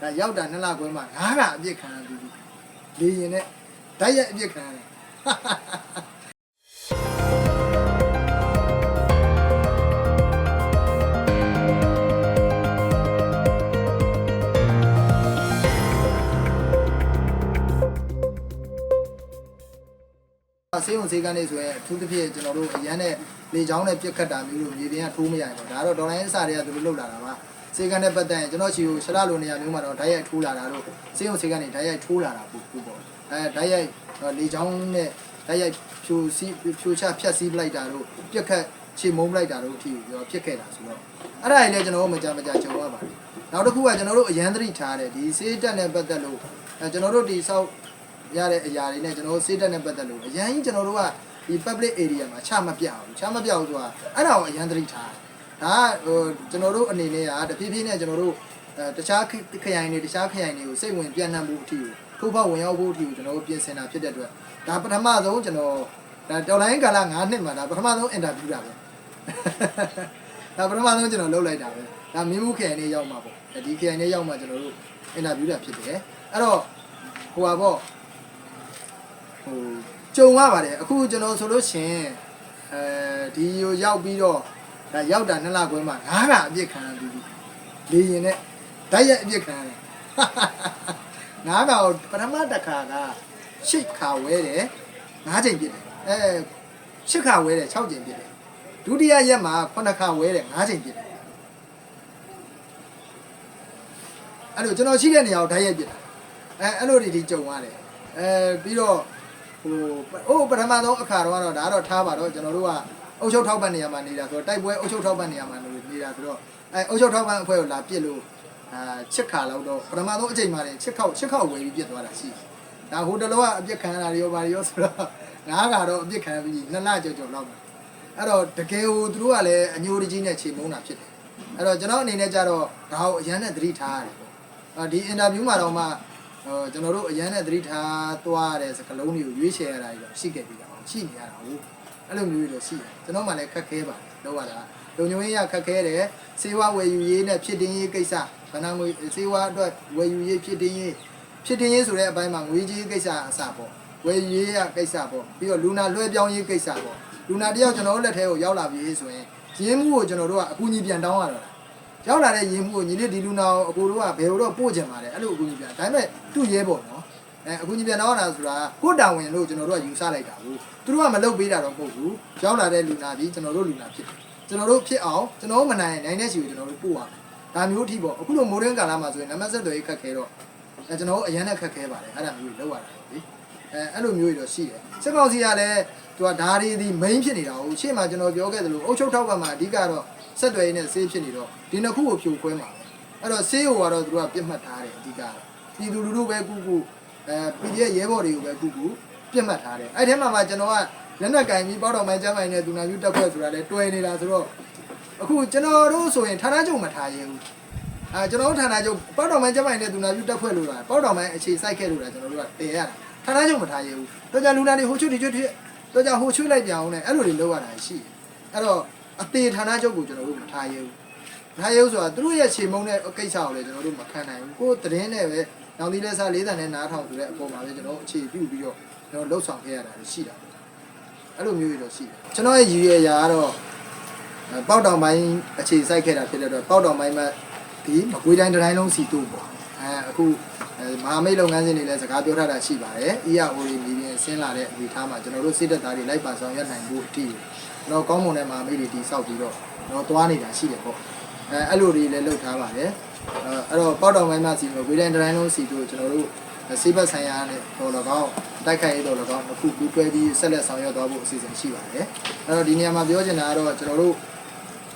ဒါရောက်တာနှစ်လခွဲမှာငါးကအပြစ်ခံရပြီးပြီလေရင်နဲ့ဓာတ်ရိုက်အပြစ်ခံရတယ်ဆေးုံဆေးကန်းလေးဆိုရင်အထူးသဖြင့်ကျွန်တော်တို့အရန်နဲ့လေချောင်းနဲ့ပြက်ခတ်တာမျိုးလိုမြေပြင်ကထိုးမရဘူးဒါတော့ဒေါ်လာရင်းအစားတွေကသူတို့လောက်လာတာပါ ဆေးကန်းနဲ့ပတ်သက်ရင်ကျွန်တော်ချီကိုရှရလိုနေရာမျိုးမှာတော့ဓာတ်ရိုက်ထိုးလာတာတို့ဆေးုံဆေးကန်းနေဓာတ်ရိုက်ထိုးလာတာပို့ပို့ပေါ့အဲဓာတ်ရိုက်လေချောင်းနဲ့ဓာတ်ရိုက်ဖြိုစီးဖြိုချဖြတ်စီးပလိုက်တာတို့ပြက်ခတ်ချေမုန်းပလိုက်တာတို့အထိပြောဖြစ်ခဲ့တာဆိုတော့အဲ့ဒါကြီးလည်းကျွန်တော်တို့မကြမကြကြုံရပါတယ်နောက်တစ်ခုကကျွန်တော်တို့အရန်သတိထားတယ်ဒီဆေးတက်နဲ့ပတ်သက်လို့အဲကျွန်တော်တို့ဒီဆောက်ရတဲ့အရာတွေနဲ့ကျွန်တော်တို့စေးတက်နဲ့ပတ်သက်လို့အရင်ကြီးကျွန်တော်တို့ကဒီ public area မှာချမပြအောင်ချမပြအောင်ဆိုတာအဲ့ဒါကိုအရင်သတိထား ဒါကဟိုကျွန်တော်တို့အနေနဲ့ကတဖြည်းဖြည်းနဲ့ကျွန်တော်တို့အဲတခြားခရိုင်တွေတခြားခရိုင်တွေကိုစိတ်ဝင်ပြန့်နှံ့မှုအထိကိုထိုးဖောက်ဝင်ရောက်ဖို့အထိကိုကျွန်တော်တို့ပြင်ဆင်တာဖြစ်တဲ့အတွက်ဒါပထမဆုံးကျွန်တော်ဒါတော်လိုင်းကာလ9နှစ်မှာဒါပထမဆုံးအင်တာဗျူးတာပဲဒါပထမဆုံးကျွန်တော်လုပ်လိုက်တာပဲဒါမြို့မှုခရိုင်လေးရောက်မှာပေါ့ဒီခရိုင်လေးရောက်မှာကျွန်တော်တို့အင်တာဗျူးတာဖြစ်တယ်အဲ့တော့ဟိုပါပေါ့ဟိုကြုံရပါတယ်အခုကျွန်တော်ဆိုလို့ရှရင်အဲဒီကိုရောက်ပြီးတော့ ဒါရောက်တာနှစ်လခွဲမှာငါးကအပြစ်ခံရပြီးပြီလေရင်နဲ့ဓာတ်ရိုက်အပြစ်ခံရတယ်ငါးကပထမတစ်ခါကရှစ်ခါဝဲတယ်ငါးချိန်ပြစ်တယ်အဲရှစ်ခါဝဲတယ်6ချိန်ပြစ်တယ်ဒုတိယရက်မှာ9ခါဝဲတယ်9ချိန်ပြစ်တယ်အဲ့လိုကျွန်တော်ရှိတဲ့နေရာကိုဓာတ်ရိုက်ပြစ်တာအဲအဲ့လိုတွေဒီကြုံရတယ်အဲပြီးတော့ဟိုဟိုပထမဆုံးအခါတော့ကတော့ဒါကတော့ထားပါတော့ကျွန်တော်တို့က အုပ်ချုပ်ထောက်ပံ့နေရမှာနေတာဆိုတော့တိုက်ပွဲအုပ်ချုပ်ထောက်ပံ့နေရမှာလို့နေတာဆိုတော့အဲအုပ်ချုပ်ထောက်ပံ့အဖွဲ့ကိုလာပြစ်လို့အာချစ်ခါလောက်တော့ပထမဆုံးအချိန်မှာချစ်ခောက်ချစ်ခောက်ဝယ်ပြီးပြစ်သွားတာရှိတယ်ဒါဟိုတလောကအပြစ်ခံရတာတွေရောပါရောဆိုတော့ငါကတော့အပြစ်ခံရပြီးနှစ်လကြော်ကြော်လောက်မှာအဲ့တော့တကယ်ဟိုသူတို့ကလည်းအညိုတကြီးနဲ့ချိန်မုန်းတာဖြစ်တယ်အဲ့တော့ကျွန်တော်အနေနဲ့ကြတော့ဒါကိုအရန်နဲ့သတိထားရတယ်ပေါ့အာဒီအင်တာဗျူးမှာတော့မှဟိုကျွန်တော်တို့အရန်နဲ့သတိထားသွားတဲ့စကလုံးတွေကိုရွေးချယ်ရတာကြီးတော့ရှိခဲ့ပြီတော့ရှိနေရတာဟုတ် အဲ့လိုမျိုးတွေတော့ရှိတယ်ကျွန်တော်မှလည်းခက်ခဲပါတယ်လောက်ရတာလုံညုံရေးရခက်ခဲတယ်စေဝဝယ်ယူရေးနဲ့ဖြစ်တင်းရေးကိစ္စဗနာငွေစေဝအတွက်ဝယ်ယူရေးဖြစ်တင်းရေးဖြစ်တင်းရေးဆိုတဲ့အပိုင်းမှာငွေကြီးကိစ္စအစပေါ့ဝယ်ယူရေးရကိစ္စပေါ့ပြီးတော့လူနာလွှဲပြောင်းရေးကိစ္စပေါ့လူနာတယောက်ကျွန်တော်တို့လက်ထဲကိုရောက်လာပြီဆိုရင်ရင်းမှုကိုကျွန်တော်တို့ကအကူအညီပြန်တောင်းရတော့ရောက်လာတဲ့ရင်မှုကိုညီလေးဒီလူနာကိုအကိုတို့ကဘယ်လိုတော့ပို့ကြမှာလဲအဲ့လိုအကူကြီးပြန်ဒါပေမဲ့သူ့ရဲပေါ့နော် အဲအကူကြီးပြန်တော့တာဆိုတာကိုတာဝန်လို့ကျွန်တော်တို့ကယူဆလိုက်တာဘူးသူတို့ကမလုပ်ပေးတာတော့မဟုတ်ဘူးရောက်လာတဲ့လူနာဒီကျွန်တော်တို့လူနာဖြစ်တယ်ကျွန်တော်တို့ဖြစ်အောင်ကျွန်တော်တို့မနိုင်နိုင်တဲ့စီကိုကျွန်တော်တို့ပို့ရမယ်ဒါမျိုးအထိပေါ့အခုလိုမိုးရင်းကာလမှာဆိုရင်နံပါတ်ဆက်တွေခက်ခဲတော့အဲကျွန်တော်တို့အရန်နဲ့ခက်ခဲပါတယ်အဲ့ဒါမျိုးတွေလောက်ရတာပေါ့လေအဲအဲ့လိုမျိုးတွေတော့ရှိတယ်စစ်ကောင်စီကလည်းသူကဓာရီဒီ main ဖြစ်နေတာဟုတ်ရှေ့မှာကျွန်တော်ပြောခဲ့သလိုအုတ်ချုပ်ထောက်ကမှအဓိကတော့ဆက်သွယ်ရေးနဲ့ဆေးဖြစ်နေတော့ဒီနှစ်ခုကိုဖြိုခွဲမှာပဲအဲ့တော့ဆေးကိုကတော့သူတို့ကပြစ်မှတ်ထားတယ်အဓိကပြည်သူလူထုပဲကုကု အဲ PDF ရဲဘော်တွေကိုပဲကုကုပြစ်မှတ်ထားတယ်အဲ့ထဲမှာမှကျွန်တော်ကလက်နက်ကင်ပြီးပေါတော့မိုင်းကျမ်းမိုင်းနဲ့ဒူနာယူတက်ဖွဲ့ဆိုတာလဲတွဲနေတာဆိုတော့အခုကျွန်တော်တို့ဆိုရင်ဌာနချုပ်မထားရင်ဘူးအဲကျွန်တော်တို့ဌာနချုပ်ပေါတော့မိုင်းကျမ်းမိုင်းနဲ့ဒူနာယူတက်ဖွဲ့လို့တာပေါတော့မိုင်းအခြေစိုက်ခဲ့လို့တာကျွန်တော်တို့ကတည်ရတာဌာနချုပ်မထားရင်ဘူးတော့ကြလူနာတွေဟိုချွတ်ဒီချွတ်တော့ကြဟိုချွတ်လိုက်ကြအောင်နဲ့အဲ့လိုတွေလုပ်ရတာရှိတယ်အဲ့တော့အသေးဌာနချုပ်ကိုကျွန်တော်တို့မထားရဘူးမထားရဘူးဆိုတာသူတို့ရဲ့ခြေမုံတဲ့ကိစ္စကိုလည်းကျွန်တော်တို့မခံနိုင်ဘူးကိုယ်သတင်းနဲ့ပဲ နောင်သီးလက်စားလေးတန်နဲ့နားထောင်ဆိုတဲ့အပေါ်မှာပဲကျွန်တော်အခြေပြုပြီးတော့ကျွန်တော်လှုပ်ဆောင်ခဲ့ရတာရှိတာအဲ့လိုမျိုးတွေတော့ရှိတယ်ကျွန်တော်ရဲ့ရည်ရွယ်ရာကတော့ပေါက်တောင်ပိုင်းအခြေစိုက်ခဲ့တာဖြစ်တဲ့အတွက်ပေါက်တောင်ပိုင်းမှာဒီမကွေးတိုင်းတိုင်းလုံးစီတူပေါ့အဲအခုမဟာမိတ်လုပ်ငန်းစဉ်တွေလည်းစကားပြောထားတာရှိပါတယ် ERO တွေမြည်ရင်ဆင်းလာတဲ့အနေအထားမှာကျွန်တော်တို့စိတ်သက်သားတွေလိုက်ပါဆောင်ရွက်နိုင်ဖို့အထိတော့ကောင်းမွန်တဲ့မဟာမိတ်တွေတည်ဆောက်ပြီးတော့တော့သွားနေတာရှိတယ်ပေါ့ အဲအဲ့လိုတွေလည်းလုပ်ထားပါတယ်အဲအဲ့တော့ပေါက်တောင်ပိုင်းမှာစီမကွေးတိုင်းတိုင်းလုံးစီတူကျွန်တော်တို့စေဘတ်ဆိုင်ရာနဲ့တော်တော်ကောင်းတိုက်ခိုက်ရေးတော်တော်ကောင်းအခုပူးတွဲပြီးဆက်လက်ဆောင်ရွက်သွားဖို့အစီအစဉ်ရှိပါတယ်အဲ့တော့ဒီနေရာမှာပြောချင်တာကတော့ကျွန်တော်တို့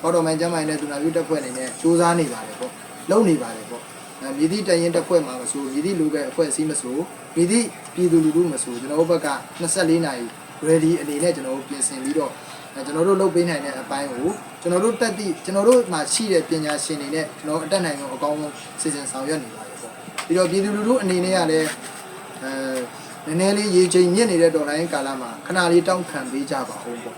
ပေါက်တော်မိုင်းကျမ်းမိုင်းနဲ့သူနာပြုတက်ဖွဲ့အနေနဲ့စူးစမ်းနေပါတယ်ပေါ့လုပ်နေပါတယ်ပေါ့အဲမြည်သည့်တရင်တက်ဖွဲ့မှာမဆိုမြည်သည့်လူပဲအဖွဲ့အစည်းမဆိုမြည်သည့်ပြည်သူလူထုမဆိုကျွန်တော်တို့ဘက်က24နာရီ ready အနေနဲ့ကျွန်တော်တို့ပြင်ဆင်ပြီးတော့ အဲကျွန်တော်တို့လုပ်ပေးနိုင်တဲ့အပိုင်းကိုကျွန်တော်တို့တက်သည့်ကျွန်တော်တို့မှာရှိတဲ့ပညာရှင်တွေနဲ့ကျွန်တော်အတက်နိုင်ဆုံးအကောင်းဆုံးစီစဉ်ဆောင်ရွက်နေပါတယ်ပေါ့ပြီးတော့ပြည်သူလူထုအနေနဲ့ကလည်းအဲနည်းနည်းလေးရေချိန်မြင့်နေတဲ့ဒေါ်လာရင်းကာလမှာခဏလေးတောင်းခံပေးကြပါဦးပေါ့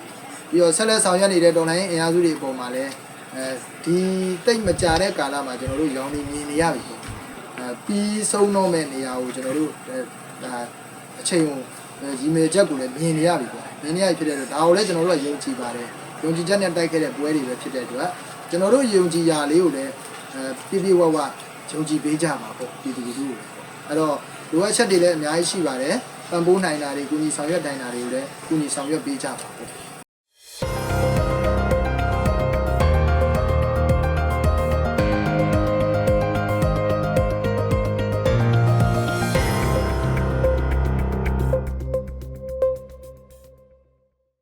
ပြီးတော့ဆက်လက်ဆောင်ရွက်နေတဲ့ဒေါ်လာရင်းအင်အားစုတွေအပေါ်မှာလည်းအဲဒီတိတ်မကြတဲ့ကာလမှာကျွန်တော်တို့ရောင်းနေမြင်နေရပြီပေါ့အဲပြီးဆုံးတော့မဲ့နေရာကိုကျွန်တော်တို့အဲဒါအချိန်ကို ရီမေချက်ကိုလည်းမြင်နေရပြီပေါ့မြင်နေရပြီဖြစ်တဲ့အတွက်ဒါကိုလည်းကျွန်တော်တို့ကယုံကြည်ပါတယ်ယုံကြည်ချက်နဲ့တိုက်ခဲ့တဲ့ပွဲတွေပဲဖြစ်တဲ့အတွက်ကျွန်တော်တို့ယုံကြည်ရာလေးကိုလည်းအဲပြပြဝဝယုံကြည်ပေးကြပါပေါ့ပြည်သူလူထုကိုလည်းပေါ့အဲ့တော့လိုအပ်ချက်တွေလည်းအများကြီးရှိပါတယ်ပံ့ပိုးနိုင်တာတွေကုညီဆောင်ရွက်နိုင်တာတွေကိုလည်းကုညီဆောင်ရွက်ပေးကြပါပေါ့